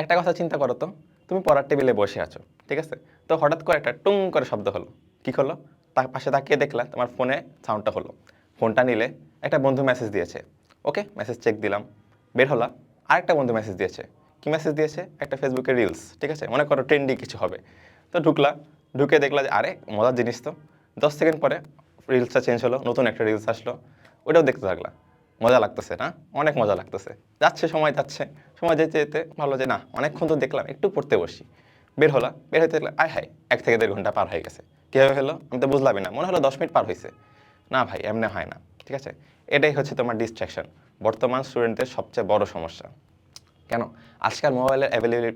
একটা কথা চিন্তা করো তো, তুমি পড়ার টেবিলে বসে আছো, ঠিক আছে? তো হঠাৎ করে একটা টুং করে শব্দ হলো। কী হলো তার পাশে তাকিয়ে দেখলা তোমার ফোনে সাউন্ডটা হলো। ফোনটা নিলে একটা বন্ধু মেসেজ দিয়েছে। ওকে মেসেজ চেক দিলাম। বের হলাম আরেকটা বন্ধু মেসেজ দিয়েছে। কি মেসেজ দিয়েছে? একটা ফেসবুকে রিলস ঠিক আছে? মনে করো ট্রেন্ডি কিছু হবে। তো ঢুকলা, ঢুকে দেখলা যে, আরে, মজার জিনিস তো। দশ সেকেন্ড পরে রিলসটা চেঞ্জ হলো, নতুন একটা রিলস আসলো। ওটাও দেখতে থাকলা। মজা লাগতেছে, না? অনেক মজা লাগতেছে। যাচ্ছে, সময় যাচ্ছে। সময় যেতে যেতে ভালো যে, না, অনেকক্ষণ তো দেখলাম, একটু পড়তে বসি। বের হলা বের হইতে দেখলাম, আয় হায়, এক থেকে দেড় ঘণ্টা পার হয়ে গেছে। কীভাবে হলো? আমি তো বুঝলামই না। মনে হলো দশ মিনিট পার হয়েছে না ভাই, এমনি হয় না। ঠিক আছে? এটাই হচ্ছে তোমার ডিস্ট্রাকশন বর্তমান স্টুডেন্টদের সবচেয়ে বড় সমস্যা। কেন? আজকাল মোবাইলের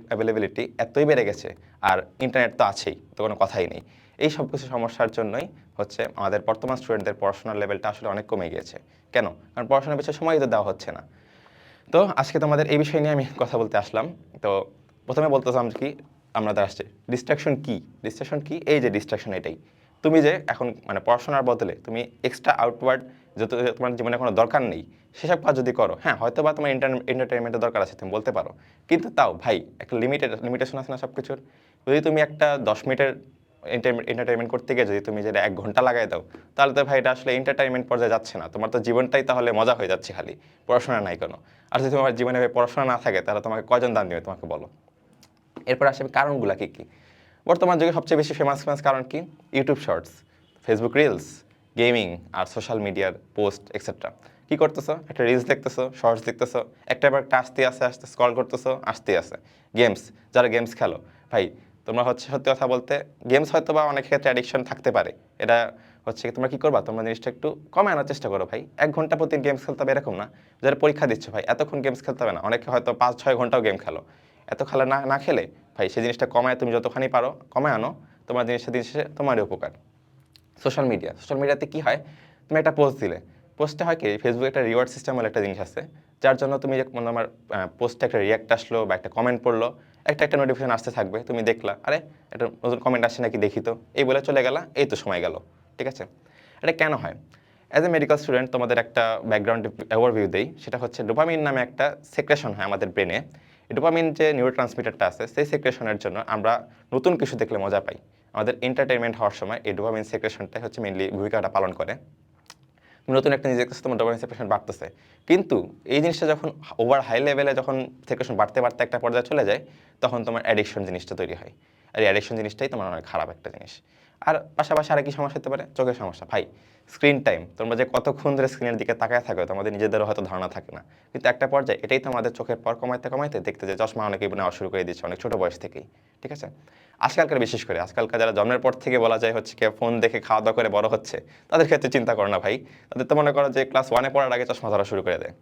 অ্যাভেলেবিলিটি এতই বেড়ে গেছে, আর ইন্টারনেট তো আছেই, তো কোনো কথাই নেই। এই সব কিছু সমস্যার জন্যই হচ্ছে আমাদের বর্তমান স্টুডেন্টদের পড়াশোনার লেভেলটা আসলে অনেক কমে গিয়েছে। কেন? কারণ পড়াশোনার পিছনে সময় তো দেওয়া হচ্ছে না। তো আজকে তোমাদের এই বিষয় নিয়ে আমি কথা বলতে আসলাম। তো প্রথমে বলতেছিলাম কি আমাদের আসছে ডিস্ট্রাকশন কি? ডিস্ট্রাকশন কি? এই যে ডিস্ট্রাকশন এটাই। তুমি যে এখন মানে পড়াশোনার বদলে তুমি এক্সট্রা আউটওয়ার্ড যত তোমার জীবনে কোনো দরকার নেই, সেসব কাজ যদি করো হ্যাঁ হয়তো বা তোমার এন্টারটেনমেন্টের দরকার আছে, তুমি বলতে পারো। কিন্তু তাও ভাই, একটা লিমিটেড লিমিটেশন আছে না সব কিছুর যদি তুমি একটা দশ মিনিটের এন্টারটেনমেন্ট করতে গিয়ে যদি তুমি যেটা এক ঘণ্টা লাগাই দাও, তাহলে তো ভাই এটা আসলে এন্টারটেনমেন্ট পর্যায়ে যাচ্ছে না। তোমার তো জীবনটাই তাহলে মজা হয়ে যাচ্ছে খালি, পড়াশোনা নাই কোনো। আর যদি তোমার জীবনে ভাই পড়াশোনা না থাকে, তাহলে তোমাকে কজন দান দেবে তোমাকে বলো? এরপর আসবে কারণগুলো কী কী? বর্তমান যুগে সবচেয়ে বেশি ফেমাস ফেমাস কারণ কি? YouTube shorts Facebook reels gaming আর সোশ্যাল মিডিয়ার পোস্ট এক্সেট্রা কী করতেছো? একটা রিলস দেখতেছো শর্টস দেখতেছো, একটা একটা আসতে আসতে আসতে স্ক্রল করতেছো, আসতে আসে গেমস যারা গেমস খেলো, ভাই তোমরা হচ্ছে সত্যি কথা বলতে গেমস হয়তো বা অনেক ক্ষেত্রে অ্যাডিকশন থাকতে পারে। এটা হচ্ছে কি তোমরা কী করবা? তোমরা জিনিসটা একটু কমে আনার চেষ্টা করো ভাই। এক ঘণ্টা প্রতি গেমস খেলতে হবে এরকম না। যারা পরীক্ষা দিচ্ছে ভাই, এতক্ষণ গেমস খেলতে হবে না। অনেকে হয়তো পাঁচ, ছয় ঘন্টাও গেম খেলো। এত খেলা না না খেলে ভাই, সেই জিনিসটা কমায় তুমি যতখানি পারো, কমায় আনো। তোমার জিনিসটা দিন শেষে তোমারই উপকার। সোশ্যাল মিডিয়া সোশ্যাল মিডিয়াতে কী হয়? তুমি একটা পোস্ট দিলে। পোস্টে হয় কি? ফেসবুকে একটা রিওয়ার্ড সিস্টেম বলে একটা জিনিস আছে। যার জন্য তুমি যে মনে আমার পোস্টে একটা রিয়াক্ট আসলো বা একটা কমেন্ট পড়ল। একটা একটা নোটিফিকেশন আসতে থাকবে, তুমি দেখলা, আরে, একটা নতুন কমেন্ট আসছে নাকি দেখি তো। এই বলে চলে গেলা, এই তো সময় গেল, ঠিক আছে? এটা কেন হয়? অ্যাজ এ মেডিকেল স্টুডেন্ট তোমাদের একটা ব্যাকগ্রাউন্ড ওভারভিউ দেই, সেটা হচ্ছে ডোপামিন নামে একটা সেক্রেশন হয় আমাদের ব্রেনে ডোপামিন যে নিউরো ট্রান্সমিটারটা আছে, সেই সেক্রেশনের জন্য আমরা নতুন কিছু দেখলে মজা পাই। আমাদের এন্টারটেনমেন্ট হওয়ার সময় এই ডোপামিন সেক্রেশনটাই হচ্ছে মেনলি ভূমিকাটা পালন করে। নতুন একটা নিজের কাছে তোমার ডোপামিন সেক্রেশন বাড়তেছে। কিন্তু এই জিনিসটা যখন ওভার হাই লেভেলে যখন সেক্রেশন বাড়তে বাড়তে একটা পর্যায়ে চলে যায়, তখন তোমার অ্যাডিকশন জিনিসটা তৈরি হয়। আর এই অ্যাডিকশন জিনিসটাই তোমার অনেক খারাপ একটা জিনিস। আর পাশাপাশি আর কি সমস্যা হতে পারে, চোখের সমস্যা। ভাই স্ক্রিন টাইম। তোমরা যে কতক্ষণ ধরে স্ক্রিনের দিকে তাকায় থাকো, তোমাদের নিজেদেরও হয়তো ধারণা থাকে না। কিন্তু একটা পর্যায়ে এটাই তো আমাদের চোখের পর কমাইতে কমাইতে দেখতে যে চশমা অনেকেই নেওয়া শুরু করে দিচ্ছে অনেক ছোটো বয়স থেকেই। ঠিক আছে? আজকালকার বিশেষ করে, আজকালকার যারা জন্মের পর থেকে বলা যায় হচ্ছে কি ফোন দেখে খাওয়া দাওয়া করে বড় হচ্ছে, তাদের ক্ষেত্রে চিন্তা করো না ভাই। তাদের তো মনে করো যে ক্লাস ওয়ানে পড়ার আগে চশমা ধরা শুরু করে দেয়।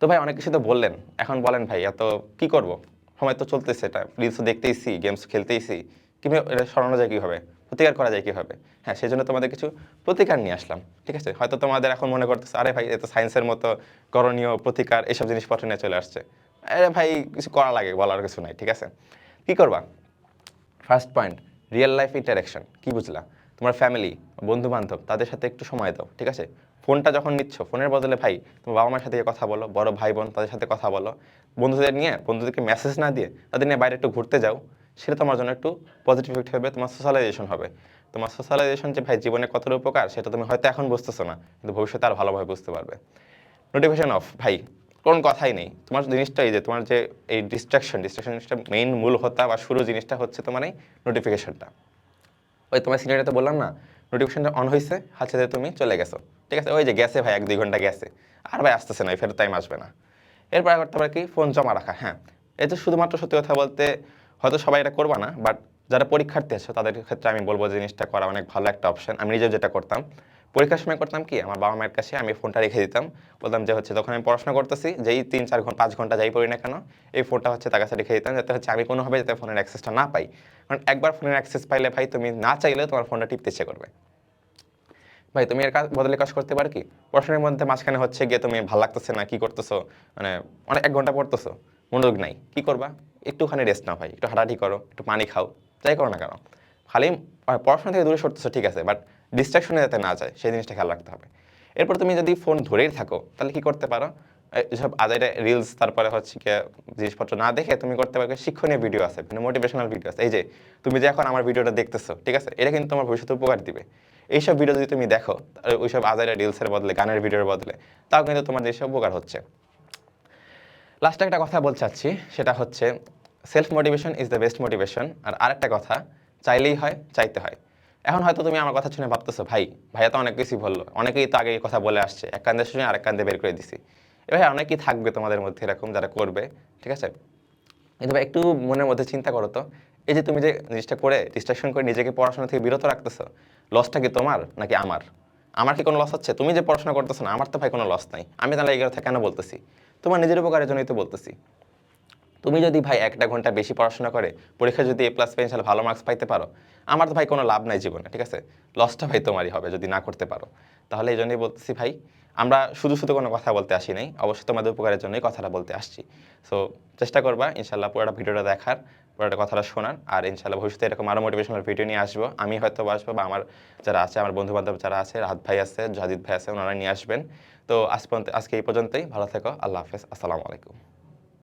তো ভাই অনেক কিছু তো বললেন, এখন বলেন ভাই, এত কি করব? সময় তো চলতেছে, এটা রিলস দেখতেইছি গেমস খেলতেইছি। কীভাবে, এটা সরানো যায় কীভাবে? প্রতিকার করা যায় কীভাবে? হ্যাঁ সেই জন্য তোমাদের কিছু প্রতিকার নিয়ে আসলাম, ঠিক আছে? হয়তো তোমাদের এখন মনে করতেছে, আরে ভাই এত সায়েন্সের মতো করণীয় প্রতিকার, এসব জিনিসপত্র নিয়ে চলে আসছে। আরে ভাই, কিছু করা লাগে, বলার কিছু নাই, ঠিক আছে? কী করবা? First point real life interaction কী বুঝলা? তোমার ফ্যামিলি বন্ধু বান্ধব তাদের সাথে একটু সময় দাও, ঠিক আছে? ফোনটা যখন নিচ্ছ, ফোনের বদলে ভাই, তোমার বাবা মার সাথে কথা বলো, বড় ভাই বোন তাদের সাথে কথা বলো। বন্ধুদের নিয়ে, বন্ধুদেরকে মেসেজ না দিয়ে, তাদের নিয়ে বাইরে একটু ঘুরতে যাও সেটা তোমার জন্য একটু পজিটিভ ইফেক্ট হবে, তোমার সোশ্যালাইজেশন হবে। তোমার সোশ্যালাইজেশন যে ভাই জীবনে কতটা উপকার, সেটা তুমি হয়তো এখন বুঝতেছো না, কিন্তু ভবিষ্যতে আর ভালোভাবে বুঝতে পারবে। নোটিফিকেশন অফ ভাই, কোন কথাই নেই। তোমার জিনিসটাই যে, তোমার যে এই ডিস্ট্রাকশন ডিস্ট্রাকশনটা মেইন মূল হতা বা শুরু জিনিসটা হচ্ছে তোমার এই নোটিফিকেশনটা ওই তোমার সিনিয়রটা বললাম না নোটিফিকেশনটা অন হয়েছে হাতে তুমি চলে গেছো। ঠিক আছে, ওই যে গেছে ভাই, এক দুই ঘণ্টা গেছে। আর ভাই আসতেছে না ফেরত টাইম আসবে না। এরপর করতে পারে কি ফোন জমা রাখা হ্যাঁ। এই যে শুধুমাত্র সত্যি কথা বলতে হয়তো সবাই এটা করবা না বাট যারা পরীক্ষার্থী আছে, তাদের ক্ষেত্রে আমি বলব জিনিসটা করা অনেক ভালো একটা অপশন আমি নিজেও যেটা করতাম, পরীক্ষার সময় করতাম কি, আমার বাবা মায়ের কাছে আমি ফোনটা রেখে দিতাম, বলতাম যে হচ্ছে তখন আমি পড়াশোনা করতেছি, যেই তিন, চার ঘণ্টা পাঁচ ঘণ্টা যাই পড়ি না কেন, এই ফোনটা হচ্ছে তার কাছে রেখে দিতাম, যাতে হচ্ছে আমি কোনোভাবে যাতে ফোনের অ্যাক্সেসটা না পাই। কারণ একবার ফোনের অ্যাক্সেস পাইলে ভাই, তুমি না চাইলে তোমার ফোনটা টিপতে ইচ্ছে করবে। ভাই, তুমি এর কাজ বদলে কাজ করতে পারো কি? পড়াশোনার মধ্যে মাঝখানে হচ্ছে গিয়ে তুমি ভালো লাগতেছে না, কি করতেছো? মানে অনেক এক ঘণ্টা পড়তেছো, মনোযোগ নাই, কি করবা? একটুখানি রেস্ট নাও ভাই, একটু হাঁটাহাঁটি করো, একটু পানি খাও, যাই করো না কেন। খালি পড়াশোনা থেকে দূরে সরতেছো, ঠিক আছে বাট ডিস্ট্রাকশনে যাতে না যায়, সেই জিনিসটা খেয়াল রাখতে হবে। এরপর তুমি যদি ফোন ধরেই থাকো, তাহলে কি করতে পারো? এসব আজাইরা রিলস তারপরে হচ্ছে কি জিনিসপত্র না দেখে তুমি করতে পারবে শিক্ষণীয় ভিডিও আছে মানে মোটিভেশনাল ভিডিও আছে। এই যে, তুমি যে এখন আমার ভিডিওটা দেখতেছো, ঠিক আছে, এটা কিন্তু তোমার ভবিষ্যতে উপকার দিবে। এইসব ভিডিও যদি তুমি দেখো ওইসব আজাইরা রিলসের বদলে, গানের ভিডিওর বদলে, তাও কিন্তু তোমার দেশে উপকার হচ্ছে। লাস্টে একটা কথা বলতে চাচ্ছি, সেটা হচ্ছে self motivation is the best motivation আর আরেকটা কথা, চাইলেই হয়, চাইতে হয়। এখন হয়তো তুমি আমার কথা শুনে ভাবতেছো, ভাই, ভাইয়া তো অনেক কিছুই বলল। অনেকেই তো আগে এই কথা বলে আসছে। এক কান্দে শুনে আরেক কান্দে বের করে দিছি। এবার অনেকেই থাকবে তোমাদের মধ্যে এরকম যারা করবে, ঠিক আছে? কিন্তু ভাই, একটু মনের মধ্যে চিন্তা করো তো। এই যে তুমি যে জিনিসটা করে ডিস্ট্রাকশন করে নিজেকে পড়াশোনা থেকে বিরত রাখতেছো লসটা কি তোমার নাকি আমার? আমার কি কোনো লস হচ্ছে? তুমি যে পড়াশোনা করতেছো না, আমার তো ভাই কোনো লস নাই। আমি তাহলে এই কথা কেন বলতেছি? তোমার নিজের উপকারের জন্যই তো বলতেছি। তুমি যদি ভাই একটা ঘণ্টা বেশি পড়াশোনা করে, পরীক্ষা যদি এ প্লাস পেয়ে ভালো মার্কস পাইতে পারো, আমার তো ভাই কোনো লাভ নাই জীবনে, ঠিক আছে? লসটা ভাই তোমারই হবে যদি না করতে পারো। তাহলে এই জন্যই বলতেছি ভাই, আমরা শুধু শুধু কোনো কথা বলতে আসি নাই অবশ্যই তোমাদের উপকারের জন্যই কথাটা বলতে আসছি। সো চেষ্টা করবা ইনশাল্লাহ পুরোটা ভিডিওটা দেখার, পুরোটা কথাটা শোনার, আর ইনশাল্লাহ ভবিষ্যতে এরকম আরও মোটিভেশনাল ভিডিও নিয়ে আসব। আমি হয়তো আসব বা আমার যারা আছে, আমার বন্ধু বান্ধব যারা আছে, রাহাত ভাই আছে জাহিদ ভাই আছে, ওনারা নিয়ে আসবেন। তো আজ পর্যন্ত, আজকে এই পর্যন্তই, ভালো থেকো, আল্লাহ হাফেজ, আসসালামু আলাইকুম।